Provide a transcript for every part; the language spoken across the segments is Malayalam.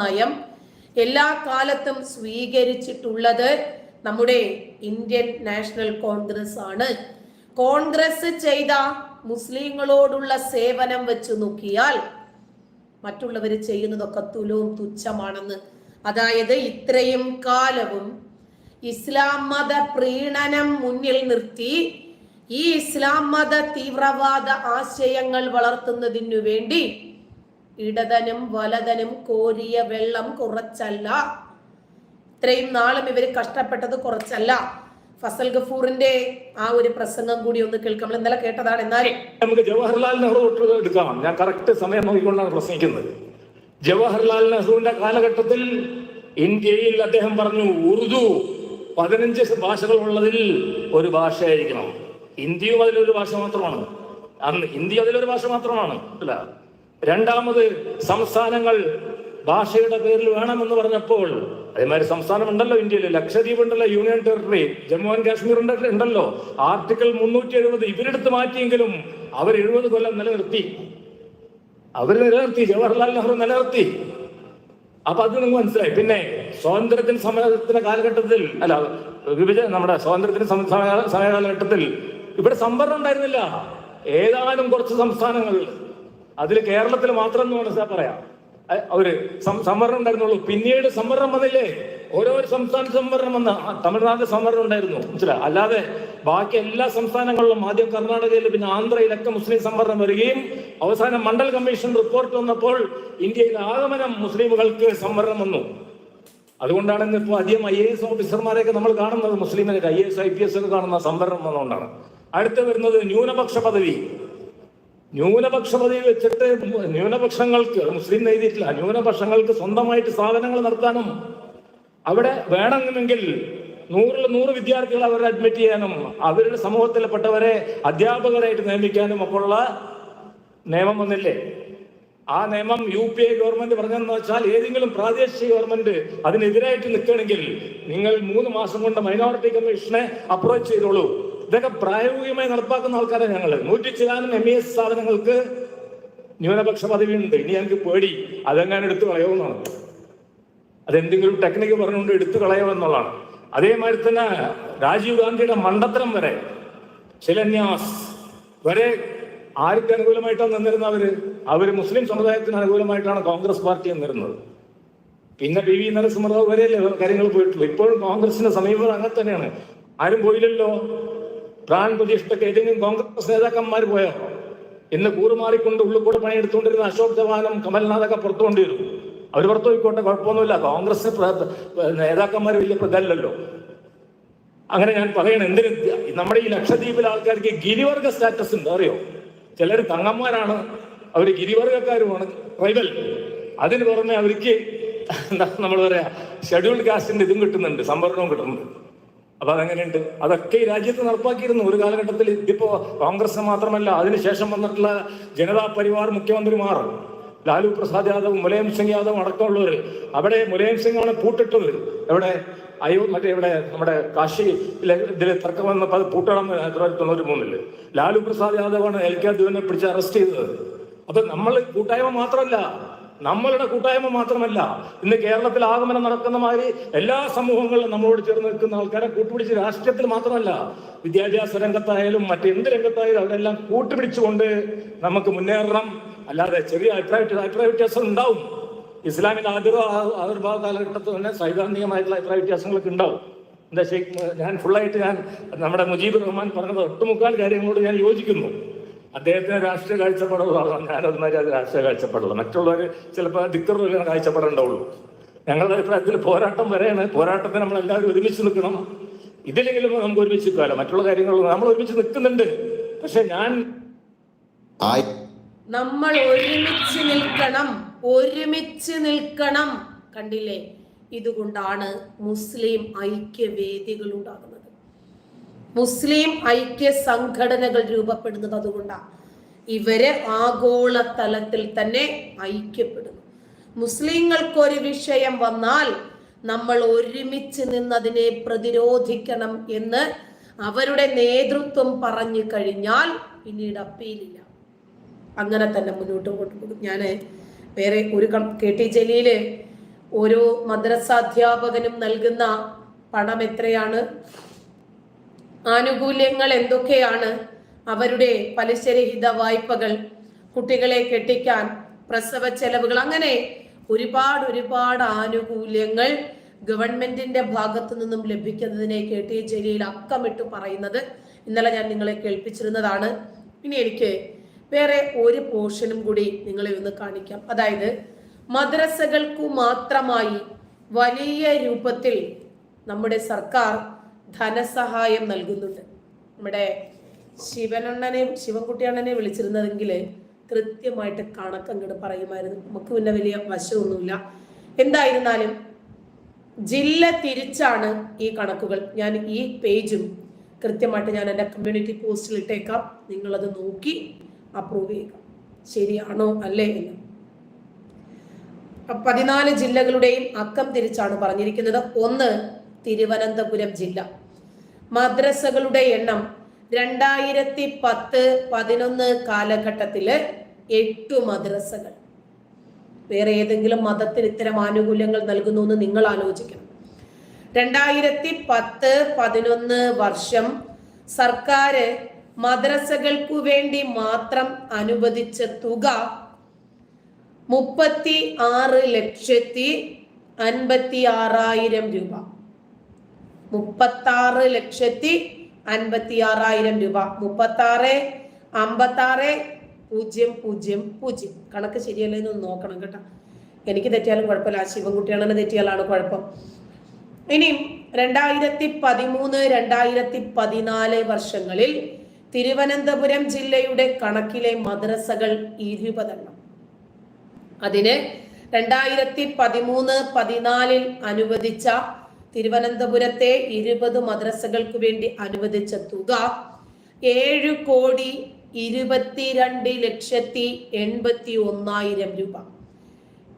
നയം എല്ലാ കാലത്തും സ്വീകരിച്ചിട്ടുള്ളത് നമ്മുടെ ഇന്ത്യൻ നാഷണൽ കോൺഗ്രസ് ആണ്. കോൺഗ്രസ് ചെയ്ത മുസ്ലിങ്ങളോടുള്ള സേവനം വെച്ച് നോക്കിയാൽ മറ്റുള്ളവർ ചെയ്യുന്നതൊക്കെ തുലവും തുച്ഛമാണെന്ന്. അതായത് ഇത്രയും കാലവും ഇസ്ലാം മത പ്രീണനം മുന്നിൽ നിർത്തി ഈ ഇസ്ലാം മത തീവ്രവാദ ആശയങ്ങൾ വളർത്തുന്നതിനു വേണ്ടി ഇടതനും വലതനും കോരിയ വെള്ളം കുറച്ചല്ല. ഇത്രയും നാളും ഇവർ കഷ്ടപ്പെട്ടത് കുറച്ചല്ല. ഫസൽ ഗഫൂറിന്റെ ആ ഒരു പ്രസംഗം കൂടി ഒന്ന് കേൾക്കാം. നമ്മൾ ഇന്നലെ കേട്ടതാണ്. എന്നാലും നമുക്ക് ജവഹർലാൽ നെഹ്റു തൊട്ട് എടുക്കാം. ഞാൻ കറക്റ്റ് സമയം നോക്കിക്കൊണ്ടാണ് പ്രസംഗിക്കുന്നത്. ജവഹർലാൽ നെഹ്റുവിന്റെ കാലഘട്ടത്തിൽ ഇന്ത്യയിൽ അദ്ദേഹം പറഞ്ഞു ഉറുദു പതിനഞ്ച് ഭാഷകളുള്ളതിൽ ഒരു ഭാഷയായിരിക്കണം. ഇന്ത്യയും അതിലൊരു ഭാഷ മാത്രമാണ്. അന്ന് ഹിന്ദി അതിലൊരു ഭാഷ മാത്രമാണ്. അല്ല രണ്ടാമത് സംസ്ഥാനങ്ങൾ ഭാഷയുടെ പേരിൽ വേണമെന്ന് പറഞ്ഞപ്പോൾ അതേമാതിരി സംസ്ഥാനം ഉണ്ടല്ലോ ഇന്ത്യയിൽ ലക്ഷദ്വീപ് ഉണ്ടല്ലോ union territory Jammu and Kashmir ഉണ്ട്- ഉണ്ടല്ലോ. ആർട്ടിക്കിൾ മുന്നൂറ്റി എഴുപത് ഇവരെടുത്ത് മാറ്റിയെങ്കിലും അവർ എഴുപത് കൊല്ലം നിലനിർത്തി. അവർ നിലനിർത്തി ജവഹർലാൽ നെഹ്റു നിലനിർത്തി. അപ്പൊ അത് നിങ്ങൾക്ക് മനസ്സിലായി. പിന്നെ സ്വാതന്ത്ര്യത്തിന് സമയത്തിന്റെ കാലഘട്ടത്തിൽ അല്ല വിഭജന നമ്മുടെ സ്വാതന്ത്ര്യത്തിന് സമ- സമയ- കാലഘട്ടത്തിൽ ഇവിടെ സംവരണം ഉണ്ടായിരുന്നില്ല. ഏതാനും കുറച്ച് സംസ്ഥാനങ്ങൾ അതിൽ കേരളത്തിൽ മാത്രം എന്ന് മനസ്സിലാ പറയാം. അവർ സംവരണം ഉണ്ടായിരുന്നുള്ളൂ. പിന്നീട് സംവരണം വന്നില്ലേ? ഓരോ സംസ്ഥാന സംവരണം വന്ന. തമിഴ്നാട്ടിൽ തമിഴ്നാട് സംവരണം ഉണ്ടായിരുന്നു. മനസ്സിലായി അല്ലാതെ ബാക്കി എല്ലാ സംസ്ഥാനങ്ങളിലും ആദ്യം കർണാടകയിൽ പിന്നെ ആന്ധ്രയിലൊക്കെ മുസ്ലിം സംവരണം വരികയും അവസാനം മണ്ഡൽ കമ്മീഷൻ റിപ്പോർട്ട് വന്നപ്പോൾ ഇന്ത്യയിൽ ആഗമനം മുസ്ലിമുകൾക്ക് സംവരണം വന്നു. അതുകൊണ്ടാണ് ഇന്ന് ഇപ്പോൾ അധികം ഐ എ എസ് ഓഫീസർമാരെയൊക്കെ നമ്മൾ കാണുന്നത്. മുസ്ലിമിനൊക്കെ I S I P S ഒക്കെ കാണുന്ന സംവരണം വന്നുകൊണ്ടാണ് അടുത്ത് വരുന്നത് ന്യൂനപക്ഷ പദവി. ന്യൂനപക്ഷ പദവി വെച്ചിട്ട് ന്യൂനപക്ഷങ്ങൾക്ക് മുസ്ലിം എഴുതിയിട്ടില്ല ന്യൂനപക്ഷങ്ങൾക്ക് സ്വന്തമായിട്ട് സ്ഥാപനങ്ങൾ നടത്താനും അവിടെ വേണമെങ്കിൽ നൂറിൽ നൂറ് വിദ്യാർത്ഥികളെ അവരെ അഡ്മിറ്റ് ചെയ്യാനും അവരുടെ സമൂഹത്തിൽപ്പെട്ടവരെ അധ്യാപകരായിട്ട് നിയമിക്കാനും ഒക്കെ ഉള്ള നിയമം വന്നില്ലേ? ആ നിയമം യു പി ഐ ഗവൺമെന്റ് പറഞ്ഞതെന്ന് വെച്ചാൽ ഏതെങ്കിലും പ്രാദേശിക ഗവൺമെന്റ് അതിനെതിരായിട്ട് നിൽക്കുകയാണെങ്കിൽ നിങ്ങൾ മൂന്ന് മാസം കൊണ്ട് മൈനോറിറ്റി കമ്മീഷനെ അപ്രോച്ച് ചെയ്തോളൂ. ഇതൊക്കെ പ്രായോഗികമായി നടപ്പാക്കുന്ന ആൾക്കാരെ ഞങ്ങൾ നൂറ്റി ചിലാനും എം ഇ എസ് സ്ഥാപനങ്ങൾക്ക് ന്യൂനപക്ഷ പദവിയുണ്ട്. ഇനി ഞങ്ങൾക്ക് പേടി. അതെങ്ങനെ എടുത്തു കളയുമെന്നാണ് അതെന്തെങ്കിലും ടെക്നിക്ക് പറഞ്ഞുകൊണ്ട് എടുത്തു കളയുമെന്നുള്ളതാണ് അതേമാതിരി തന്നെ രാജീവ് ഗാന്ധിയുടെ മണ്ടത്തരം വരെ ശിലന്യാസ് വരെ ആർക്ക് അനുകൂലമായിട്ടാണ് നിന്നിരുന്നത് അവർ? അവർ മുസ്ലിം സമുദായത്തിന് അനുകൂലമായിട്ടാണ് കോൺഗ്രസ് പാർട്ടി നിന്നിരുന്നത്. പിന്നെ പി വി നരസിംഹറാവ് വരെയല്ലേ കാര്യങ്ങൾ പോയിട്ടുള്ളൂ. ഇപ്പോഴും കോൺഗ്രസിന്റെ സമീപനം അങ്ങനെ തന്നെയാണ്. ആരും പോയില്ലല്ലോ. പ്രതിഷ്ഠയ്ക്ക് ഏതെങ്കിലും കോൺഗ്രസ് നേതാക്കന്മാർ പോയോ ഇന്ന് കൂറുമാറിക്കൊണ്ട് ഉള്ളിൽ കൂടെ പണിയെടുത്തുകൊണ്ടിരുന്ന അശോക് ചവാനും കമൽനാഥൊക്കെ പുറത്തു കൊണ്ടിരുന്നു അവർ പുറത്തു പോയിക്കോട്ടെ കുഴപ്പമൊന്നുമില്ല. കോൺഗ്രസ് നേതാക്കന്മാർ വലിയ പ്രതല്ലല്ലോ അങ്ങനെ ഞാൻ പറയണം എന്തിന് നമ്മുടെ ഈ ലക്ഷദ്വീപിലെ ആൾക്കാർക്ക് ഗിരിവർഗ സ്റ്റാറ്റസ് ഉണ്ട് അറിയോ? ചിലർ തങ്ങന്മാരാണ് അവർ ഗിരിവർഗക്കാരുമാണ് ട്രൈബൽ. അതിന് പുറമെ അവർക്ക് നമ്മൾ പറയാ ഷെഡ്യൂൾഡ് കാസ്റ്റിന്റെ ഇതും കിട്ടുന്നുണ്ട് സംവരണവും കിട്ടുന്നുണ്ട്. അപ്പൊ അതെങ്ങനെയുണ്ട്? അതൊക്കെ ഈ രാജ്യത്ത് നടപ്പാക്കിയിരുന്നു ഒരു കാലഘട്ടത്തിൽ. ഇതിപ്പോ കോൺഗ്രസ് മാത്രമല്ല അതിനുശേഷം വന്നിട്ടുള്ള ജനതാ പരിവാർ മുഖ്യമന്ത്രിമാർ ലാലു പ്രസാദ് യാദവ് മുലയം സിംഗ് യാദവ് അടക്കമുള്ളവര്. അവിടെ മുലയം സിംഗ് ആണ് പൂട്ടിട്ടത്. എവിടെ? അയ്യോ മറ്റേ ഇവിടെ നമ്മുടെ കാശി ഇതിൽ തർക്കം വന്നപ്പോൾ അത് പൂട്ടണം തൊള്ളായിരത്തി തൊണ്ണൂറ്റി മൂന്നിൽ ലാലു പ്രസാദ് യാദവാണ് എൽ കെ അദ്വനെ പിടിച്ച് അറസ്റ്റ് ചെയ്തത്. അപ്പൊ നമ്മൾ കൂട്ടായ്മ മാത്രമല്ല നമ്മളുടെ കൂട്ടായ്മ മാത്രമല്ല ഇന്ന് കേരളത്തിൽ ആഗമനം നടക്കുന്ന മാതിരി എല്ലാ സമൂഹങ്ങളിലും നമ്മളോട് ചേർന്ന് നിൽക്കുന്ന ആൾക്കാരെ കൂട്ടുപിടിച്ച് രാഷ്ട്രീയത്തിൽ മാത്രമല്ല വിദ്യാഭ്യാസ രംഗത്തായാലും മറ്റെന്ത് രംഗത്തായാലും അവരെല്ലാം കൂട്ടുപിടിച്ചുകൊണ്ട് നമുക്ക് മുന്നേറണം. അല്ലാതെ ചെറിയ അഭിപ്രായ അഭിപ്രായ വ്യത്യാസം ഉണ്ടാവും. ഇസ്ലാമിന്റെ ആദ്യ ആവിർഭാവ കാലഘട്ടത്തിൽ തന്നെ സൈദ്ധാന്തികമായിട്ടുള്ള അഭിപ്രായ വ്യത്യാസങ്ങളൊക്കെ ഉണ്ടാവും. എന്താ ഷെയ്ഖ് ഞാൻ ഫുള്ളായിട്ട് ഞാൻ നമ്മുടെ മുജീബ് റഹ്മാൻ പറഞ്ഞത് ഒട്ടുമുക്കാൽ കാര്യങ്ങളോട് ഞാൻ യോജിക്കുന്നു. അദ്ദേഹത്തിന് രാഷ്ട്രീയ കാഴ്ചപ്പാടുള്ളതാണ് ഞാനൊന്നായി അത് രാഷ്ട്രീയ കാഴ്ചപ്പാടുള്ള മറ്റുള്ളവർ ചിലപ്പോൾ ദിക്കറുള്ള കാഴ്ചപ്പാടുണ്ടാവുള്ളൂ ഞങ്ങളുടെ അഭിപ്രായത്തിൽ പോരാട്ടം വരെയാണ്. പോരാട്ടത്തിന് നമ്മൾ എല്ലാവരും ഒരുമിച്ച് നിൽക്കണം. ഇതിലെങ്കിലും നമുക്ക് ഒരുമിച്ച് നിൽക്കാമല്ലോ. മറ്റുള്ള കാര്യങ്ങൾ നമ്മൾ ഒരുമിച്ച് നിൽക്കുന്നുണ്ട്. പക്ഷെ ഞാൻ ആയി. നമ്മൾ ഒരുമിച്ച് നിൽക്കണം. ഒരുമിച്ച് നിൽക്കണം. കണ്ടില്ലേ? ഇതുകൊണ്ടാണ് മുസ്ലിം ഐക്യവേദികൾ ഉണ്ടാകുന്നത്. മുസ്ലിം ഐക്യ സംഘടനകൾ രൂപപ്പെടുന്നത് അതുകൊണ്ടാണ് ഇവർ ആഗോള തലത്തിൽ തന്നെ ഐക്യപ്പെടുന്നു. മുസ്ലിങ്ങൾക്കൊരു വിഷയം വന്നാൽ നമ്മൾ ഒരുമിച്ച് നിന്നതിനെ പ്രതിരോധിക്കണം എന്ന് അവരുടെ നേതൃത്വം പറഞ്ഞു കഴിഞ്ഞാൽ പിന്നീട് അപ്പീലില്ല. അങ്ങനെ തന്നെ മുന്നോട്ട് കൊണ്ടുപോകും ഞാൻ വേറെ ഒരു കെ ടി ജലീൽ ഓരോ മദ്രസാധ്യാപകനും നൽകുന്ന പണം എത്രയാണ്? ആനുകൂല്യങ്ങൾ എന്തൊക്കെയാണ് അവരുടെ പലിശരഹിത വായ്പകൾ കുട്ടികളെ കെട്ടിക്കാൻ പ്രസവ ചെലവുകൾ അങ്ങനെ ഒരുപാട് ഒരുപാട് ആനുകൂല്യങ്ങൾ ഗവൺമെന്റിന്റെ ഭാഗത്തു നിന്നും ലഭിക്കുന്നതിനെ കെ ടി ജലീൽ അക്കമിട്ട് പറയുന്നത് ഇന്നലെ ഞാൻ നിങ്ങളെ കേൾപ്പിച്ചിരുന്നതാണ്. ഇനി എനിക്ക് വേറെ ഒരു പോർഷനും കൂടി നിങ്ങളെ ഒന്ന് കാണിക്കാം. അതായത് മദ്രസകൾക്കു മാത്രമായി വലിയ രൂപത്തിൽ നമ്മുടെ സർക്കാർ ധനസഹായം നൽകുന്നുണ്ട്. നമ്മുടെ ശിവനണ്ണനെ ശിവൻകുട്ടിയണ്ണനെ വിളിച്ചിരുന്നതെങ്കിൽ കൃത്യമായിട്ട് കണക്കങ്ങോട്ട് പറയുമായിരുന്നു. നമുക്ക് പിന്നെ വലിയ വശമൊന്നുമില്ല. എന്തായിരുന്നാലും ജില്ല തിരിച്ചാണ് ഈ കണക്കുകൾ. ഞാൻ ഈ പേജും കൃത്യമായിട്ട് ഞാൻ എന്റെ കമ്മ്യൂണിറ്റി പോസ്റ്റിൽ ഇട്ടേക്കാം. നിങ്ങളത് നോക്കി അപ്രൂവ് ചെയ്യുക. ശരിയാണോ അല്ലേ എന്ന്. പതിനാല് ജില്ലകളുടെയും അക്കം തിരിച്ചാണ് പറഞ്ഞിരിക്കുന്നത്. ഒന്ന് തിരുവനന്തപുരം ജില്ല. മദ്രസകളുടെ എണ്ണം രണ്ടായിരത്തി പത്ത് പതിനൊന്ന് കാലഘട്ടത്തിൽ എട്ടു മദ്രസകൾ. വേറെ ഏതെങ്കിലും മതത്തിന് ഇത്തരം ആനുകൂല്യങ്ങൾ നൽകുന്നു എന്ന് നിങ്ങൾ ആലോചിക്കണം. രണ്ടായിരത്തി പത്ത് പതിനൊന്ന് വർഷം സർക്കാർ മദ്രസകൾക്കു വേണ്ടി മാത്രം അനുവദിച്ച തുക മുപ്പത്തി ആറ് ലക്ഷത്തി അൻപത്തി ആറായിരം രൂപ. മുപ്പത്താറ് ലക്ഷത്തി അൻപത്തി ആറായിരം രൂപ. മുപ്പത്താറ് അമ്പത്താറ് പൂജ്യം പൂജ്യം പൂജ്യം. കണക്ക് ശരിയല്ലേ എന്ന് നോക്കണം കേട്ടോ. എനിക്ക് തെറ്റിയാലും കുഴപ്പമില്ല. ആ ശിവൻകുട്ടിയാണെന്ന് തെറ്റിയാലാണ് കുഴപ്പം. ഇനിയും രണ്ടായിരത്തി പതിമൂന്ന് രണ്ടായിരത്തി പതിനാല് വർഷങ്ങളിൽ തിരുവനന്തപുരം ജില്ലയുടെ കണക്കിലെ മദ്രസകൾ ഇരുപതെണ്ണം. അതിന് രണ്ടായിരത്തി പതിമൂന്ന് പതിനാലിൽ അനുവദിച്ച തിരുവനന്തപുരത്തെ ഇരുപത് മദ്രസകൾക്ക് വേണ്ടി അനുവദിച്ച തുക ഏഴ് കോടി ഇരുപത്തിരണ്ട് ലക്ഷത്തി എൺപത്തി ഒന്നായിരം രൂപ.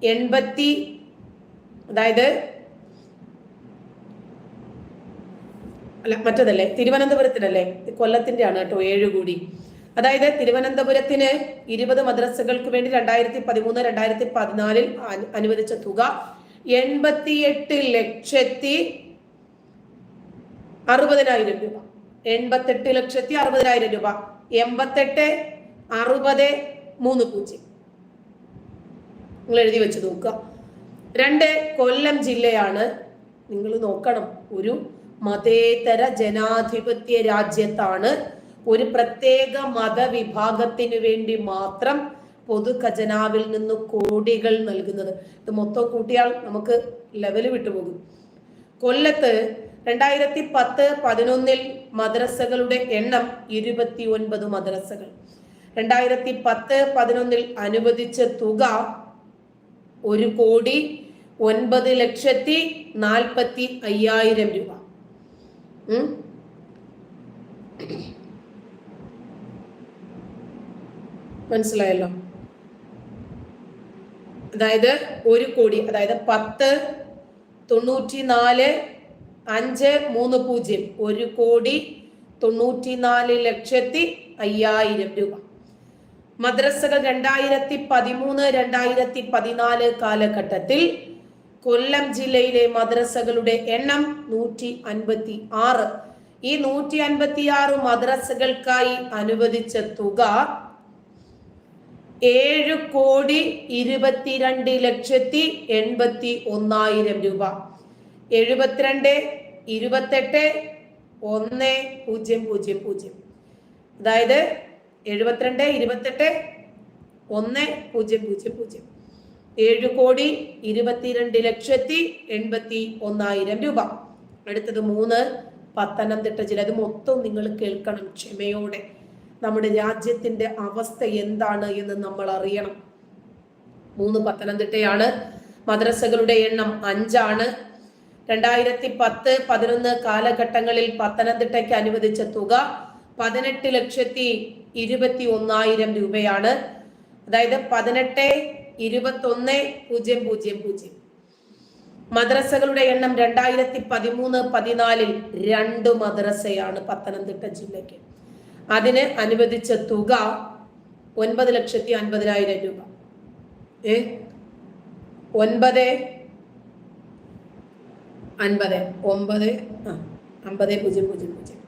എൺപത്തി അതായത് അല്ല മറ്റതല്ലേ തിരുവനന്തപുരത്തിനല്ലേ കൊല്ലത്തിന്റെ ആണ് കേട്ടോ ഏഴ് കോടി. അതായത് തിരുവനന്തപുരത്തിന് ഇരുപത് മദ്രസകൾക്ക് വേണ്ടി രണ്ടായിരത്തി പതിമൂന്ന് രണ്ടായിരത്തി പതിനാലിൽ അനുവദിച്ച തുക എൺപത്തിയെട്ട് ലക്ഷത്തി അറുപതിനായിരം രൂപ. എൺപത്തെട്ട് ലക്ഷത്തി അറുപതിനായിരം രൂപ. എൺപത്തെട്ട് അറുപത് മൂന്ന് പൂജ്യം. നിങ്ങൾ എഴുതി വെച്ച് നോക്കുക. രണ്ട് കൊല്ലം ജില്ലയാണ് നിങ്ങൾ നോക്കണം. ഒരു മതേതര ജനാധിപത്യ രാജ്യത്താണ്. ഒരു പ്രത്യേക മതവിഭാഗത്തിന് വേണ്ടി മാത്രം പൊതു ഖജനാവിൽ നിന്ന് കോടികൾ നൽകുന്നത്. ഇത് മൊത്തം കൂട്ടിയാൽ നമുക്ക് ലെവൽ വിട്ടുപോകും കൊല്ലത്ത് രണ്ടായിരത്തി പത്ത് പതിനൊന്നിൽ മദ്രസകളുടെ എണ്ണം ഇരുപത്തി ഒൻപത് മദ്രസകൾ. രണ്ടായിരത്തി പത്ത് പതിനൊന്നിൽ അനുവദിച്ച തുക ഒരു കോടി ഒൻപത് ലക്ഷത്തി നാൽപ്പത്തി അയ്യായിരം രൂപ? മനസ്സിലായല്ലോ? അതായത് ഒരു കോടി അതായത് പത്ത് തൊണ്ണൂറ്റി നാല് അഞ്ച് മൂന്ന് പൂജ്യം. ഒരു കോടി തൊണ്ണൂറ്റി നാല് ലക്ഷത്തി അയ്യായിരം രൂപ. മദ്രസകൾ രണ്ടായിരത്തി പതിമൂന്ന് രണ്ടായിരത്തി പതിനാല് കാലഘട്ടത്തിൽ കൊല്ലം ജില്ലയിലെ മദ്രസകളുടെ എണ്ണം നൂറ്റി അൻപത്തി ആറ് ഈ നൂറ്റി അൻപത്തി ആറ് മദ്രസകൾക്കായി അനുവദിച്ച തുക ഏഴ് കോടി ഇരുപത്തിരണ്ട് ലക്ഷത്തി എൺപത്തി ഒന്നായിരം രൂപ. എഴുപത്തിരണ്ട് ഇരുപത്തെട്ട് ഒന്ന് പൂജ്യം പൂജ്യം പൂജ്യം. അതായത് എഴുപത്തിരണ്ട് ഇരുപത്തെട്ട് ഒന്ന് പൂജ്യം പൂജ്യം പൂജ്യം. ഏഴ് കോടി ഇരുപത്തിരണ്ട് ലക്ഷത്തി എൺപത്തി ഒന്നായിരം രൂപ. അടുത്തത് മൂന്ന് പത്തനംതിട്ട ജില്ല. അത് മൊത്തം നിങ്ങൾ കേൾക്കണം ക്ഷമയോടെ. നമ്മുടെ രാജ്യത്തിന്റെ അവസ്ഥ എന്താണ് എന്ന് നമ്മൾ അറിയണം. മൂന്ന് പത്തനംതിട്ടയാണ്. മദ്രസകളുടെ എണ്ണം അഞ്ചാണ്. രണ്ടായിരത്തി പത്ത് പതിനൊന്ന് കാലഘട്ടങ്ങളിൽ പത്തനംതിട്ടയ്ക്ക് അനുവദിച്ച തുക പതിനെട്ട് ലക്ഷത്തി ഇരുപത്തി ഒന്നായിരം രൂപയാണ്. അതായത് പതിനെട്ട് ഇരുപത്തൊന്ന് പൂജ്യം പൂജ്യം പൂജ്യം. മദ്രസകളുടെ എണ്ണം രണ്ടായിരത്തി പതിമൂന്ന് പതിനാലിൽ രണ്ട് മദ്രസയാണ് പത്തനംതിട്ട ജില്ലയ്ക്ക്. അതിന് അനുവദിച്ച തുക ഒൻപത് ലക്ഷത്തി അൻപതിനായിരം രൂപ. ഏ? ഒൻപത് അൻപത്. ഒമ്പത് ആ അമ്പത് പൂജ്യം പൂജ്യം പൂജ്യം.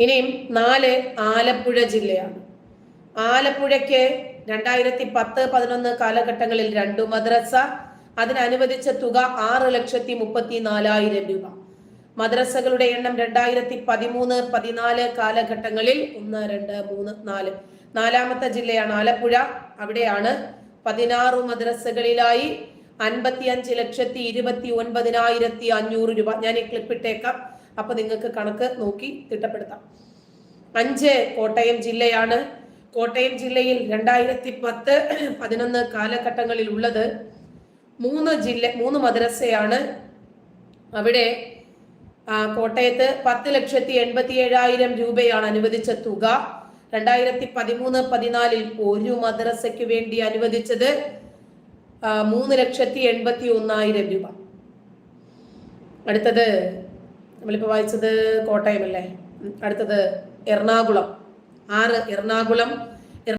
ഇനിയും നാല് ആലപ്പുഴ ജില്ലയാണ്. ആലപ്പുഴയ്ക്ക് രണ്ടായിരത്തി പത്ത് പതിനൊന്ന് കാലഘട്ടങ്ങളിൽ രണ്ടു മദ്രസ. അതിനനുവദിച്ച തുക ആറ് ലക്ഷത്തി മുപ്പത്തി നാലായിരം രൂപ. മദ്രസകളുടെ എണ്ണം രണ്ടായിരത്തി പതിമൂന്ന് പതിനാല് കാലഘട്ടങ്ങളിൽ ഒന്ന് രണ്ട് മൂന്ന് നാല്. നാലാമത്തെ ജില്ലയാണ് ആലപ്പുഴ. അവിടെയാണ് പതിനാറ് മദ്രസകളിലായി അൻപത്തി അഞ്ച് ലക്ഷത്തി ഇരുപത്തി ഒൻപതിനായിരത്തി അഞ്ഞൂറ് രൂപ. ഞാൻ ഈ ക്ലിപ്പ് ഇട്ടേക്കാം. അപ്പൊ നിങ്ങൾക്ക് കണക്ക് നോക്കി തിട്ടപ്പെടുത്താം. അഞ്ച് കോട്ടയം ജില്ലയാണ്. കോട്ടയം ജില്ലയിൽ രണ്ടായിരത്തി പത്ത് പതിനൊന്ന് കാലഘട്ടങ്ങളിൽ ഉള്ളത് മൂന്ന് ജില്ല മൂന്ന് മദ്രസയാണ്. അവിടെ കോട്ടയത്ത് പത്ത് ലക്ഷത്തി എൺപത്തി ഏഴായിരം രൂപയാണ് അനുവദിച്ച തുക. രണ്ടായിരത്തി പതിമൂന്ന് പതിനാലിൽ ഒരു മദ്രസയ്ക്ക് വേണ്ടി അനുവദിച്ചത് മൂന്ന് ലക്ഷത്തി എൺപത്തി ഒന്നായിരം രൂപ. അടുത്തത് നമ്മളിപ്പോൾ വായിച്ചത് കോട്ടയം അല്ലേ? അടുത്തത് എറണാകുളം. ആറ് എറണാകുളം